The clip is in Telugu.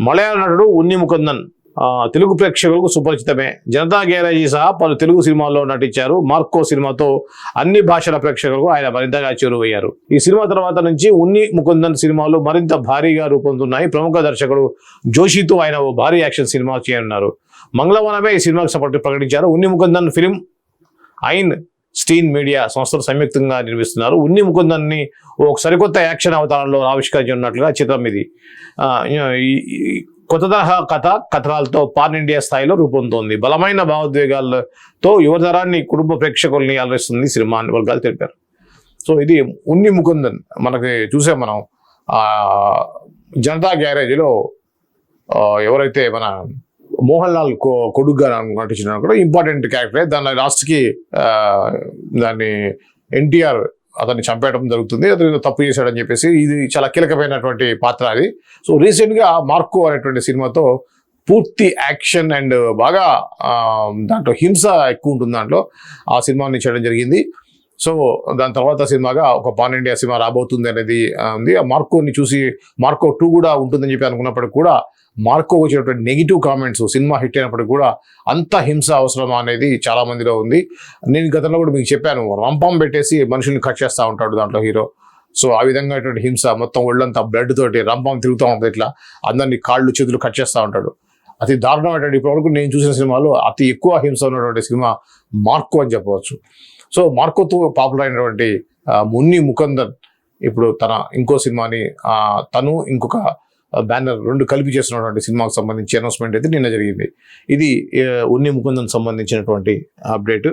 మలయాళ నటుడు ఉన్ని ముకుందన్ తెలుగు ప్రేక్షకులకు సుపరిచితమే. జనతా గ్యారేజీ సహా పలు తెలుగు సినిమాల్లో నటించారు. మార్కో సినిమాతో అన్ని భాషల ప్రేక్షకులకు ఆయన మరింతగా చేరువయ్యారు. ఈ సినిమా తర్వాత నుంచి ఉన్ని ముకుందన్ సినిమాలు మరింత భారీగా రూపొందుతున్నాయి. ప్రముఖ దర్శకుడు జోషితో ఆయన ఓ భారీ యాక్షన్ సినిమా చేయనున్నారు. మంగళవారమే ఈ సినిమాకు సపోర్ట్ ప్రకటించారు. Unni Mukundan film Einstein media సంస్థలు సంయుక్తంగా నిర్మిస్తున్నారు. ఉన్ని ముకుందన్ని ఒక సరికొత్త యాక్షన్ అవతారంలో ఆవిష్కరించినట్లుగా చిత్రం ఇది. కొత్త తరహా కథ కథనాలతో పాన్ ఇండియా స్థాయిలో రూపొందుతోంది. బలమైన భావోద్వేగాలతో యువతరాన్ని కుటుంబ ప్రేక్షకుల్ని అలరిస్తుంది సినిమా అని వర్గాలు తెలిపారు. సో ఇది ఉన్ని ముకుందన్ మనకి చూసాం మనం. జనతా గ్యారేజీలో ఎవరైతే మన మోహన్ లాల్ కో కొడుగ్గా నటించిన కూడా ఇంపార్టెంట్ క్యారెక్టర్. దాని లాస్ట్కి దాన్ని ఎన్టీఆర్ అతన్ని చంపేయడం జరుగుతుంది. అతను తప్పు చేశాడని చెప్పేసి ఇది చాలా కీలకమైనటువంటి పాత్ర అది. సో రీసెంట్గా మార్కో అనేటువంటి సినిమాతో పూర్తి యాక్షన్ అండ్ బాగా దాంట్లో హింస ఎక్కువ ఉంటుంది దాంట్లో. ఆ సినిమాని చేయడం జరిగింది. సో దాని తర్వాత సినిమాగా ఒక పాన్ ఇండియా సినిమా రాబోతుంది అనేది ఉంది. ఆ మార్కోని చూసి మార్కో టూ కూడా ఉంటుందని చెప్పి అనుకున్నప్పటికీ కూడా మార్కో వచ్చినటువంటి నెగిటివ్ కామెంట్స్ సినిమా హిట్ అయినప్పటికీ కూడా అంత హింస అవసరమా అనేది చాలా మందిలో ఉంది. నేను గతంలో కూడా మీకు చెప్పాను రంపం పెట్టేసి మనుషుల్ని కట్ చేస్తూ ఉంటాడు దాంట్లో హీరో. సో ఆ విధంగా అటువంటి హింస మొత్తం ఒళ్ళంతా బ్లడ్ తోటి రంపం తిరుగుతూ ఉంటుంది ఇట్లా అందరినీ కాళ్ళు చేతులు కట్ చేస్తూ ఉంటాడు. అతి దారుణమైనటువంటి ఇప్పటివరకు నేను చూసిన సినిమాలో అతి ఎక్కువ హింస ఉన్నటువంటి సినిమా మార్కో అని చెప్పవచ్చు. సో మార్కోతో పాపులర్ అయినటువంటి మున్ని ముకుందన్ ఇప్పుడు తన ఇంకో సినిమాని తను ఇంకొక బ్యానర్ రెండు కలిపి చేస్తున్నటువంటి సినిమాకు సంబంధించి అనౌన్స్మెంట్ అయితే నిన్న జరిగింది. ఇది ఉన్ని ముకుందన్ సంబంధించినటువంటి అప్డేట్.